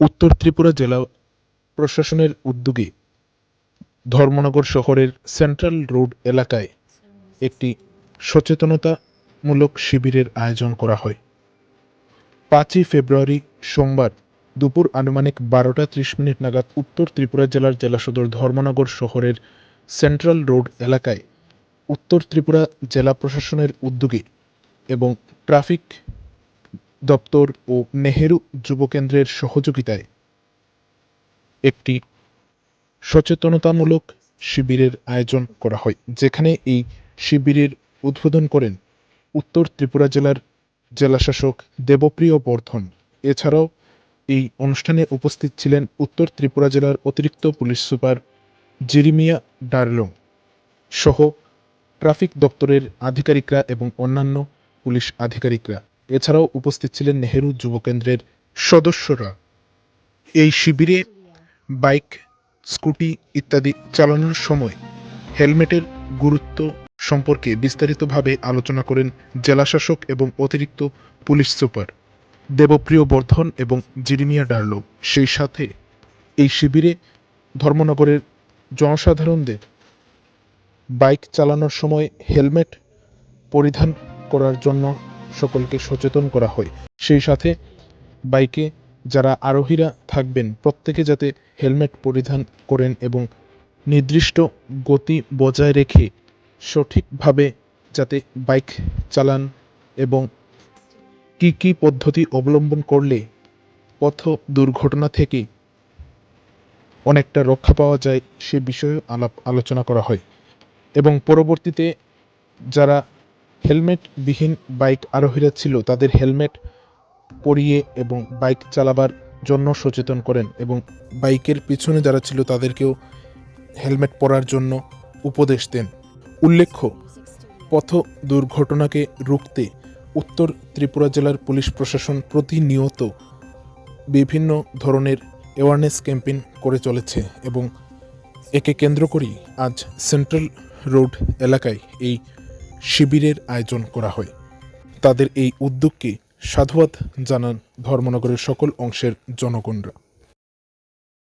উত্তর ত্রিপুরা জেলা প্রশাসনের উদ্যোগে ধর্মনগর শহরের সেন্ট্রাল রোড এলাকায় একটি সচেতনতামূলক শিবিরের আয়োজন করা হয়। পাঁচই ফেব্রুয়ারি সোমবার দুপুর আনুমানিক বারোটা ত্রিশ মিনিট নাগাদ উত্তর ত্রিপুরা জেলার জেলা সদর ধর্মনগর শহরের সেন্ট্রাল রোড এলাকায় উত্তর ত্রিপুরা জেলা প্রশাসনের উদ্যোগে এবং ট্রাফিক দপ্তর ও নেহেরু যুবকেন্দ্রের সহযোগিতায় একটি সচেতনতামূলক শিবিরের আয়োজন করা হয়, যেখানে এই শিবিরের উদ্বোধন করেন উত্তর ত্রিপুরা জেলার জেলাশাসক দেবপ্রিয় বর্ধন। এছাড়াও এই অনুষ্ঠানে উপস্থিত ছিলেন উত্তর ত্রিপুরা জেলার অতিরিক্ত পুলিশ সুপার জিরিমিয়া ডারলং সহ ট্রাফিক দপ্তরের আধিকারিকরা এবং অন্যান্য পুলিশ আধিকারিকরা। এছাড়াও উপস্থিত ছিলেন নেহেরু যুবকেন্দ্রের সদস্যরা। এই শিবিরে বাইক, স্কুটি ইত্যাদি চালানোর সময় হেলমেটের গুরুত্ব সম্পর্কে বিস্তারিতভাবে আলোচনা করেন জেলাশাসক এবং অতিরিক্ত পুলিশ সুপার দেবপ্রিয় বর্ধন এবং জিরিমিয়া ডার্লো। সেই সাথে এই শিবিরে ধর্মনগরের জনসাধারণদের বাইক চালানোর সময় হেলমেট পরিধান করার জন্য সকলকে সচেতন করা হয়। সেই সাথে বাইকে যারা আরোহীরা থাকবেন, প্রত্যেকে যাতে হেলমেট পরিধান করেন এবং নির্দিষ্ট গতি বজায় রেখে সঠিকভাবে যাতে বাইক চালান এবং কী কী পদ্ধতি অবলম্বন করলে পথ দুর্ঘটনা থেকে অনেকটা রক্ষা পাওয়া যায়, সে বিষয়ে আলাপ আলোচনা করা হয়। এবং পরবর্তীতে যারা হেলমেটবিহীন বাইক আরোহীরা ছিল, তাদের হেলমেট পরিয়ে এবং বাইক চালাবার জন্য সচেতন করেন এবং বাইকের পিছনে যারা ছিল তাদেরকেও হেলমেট পরার জন্য উপদেশ দেন। উল্লেখ্য, পথ দুর্ঘটনাকে রুখতে উত্তর ত্রিপুরা জেলার পুলিশ প্রশাসন প্রতিনিয়ত বিভিন্ন ধরনের অ্যাওয়ারনেস ক্যাম্পেইন করে চলেছে এবং একে কেন্দ্র করেই আজ সেন্ট্রাল রোড এলাকায় এই শিবিরের আয়োজন করা হয়। তাদের এই উদ্যোগকে সাধুবাদ জানান ধর্মনগরের সকল অংশের জনগণরা।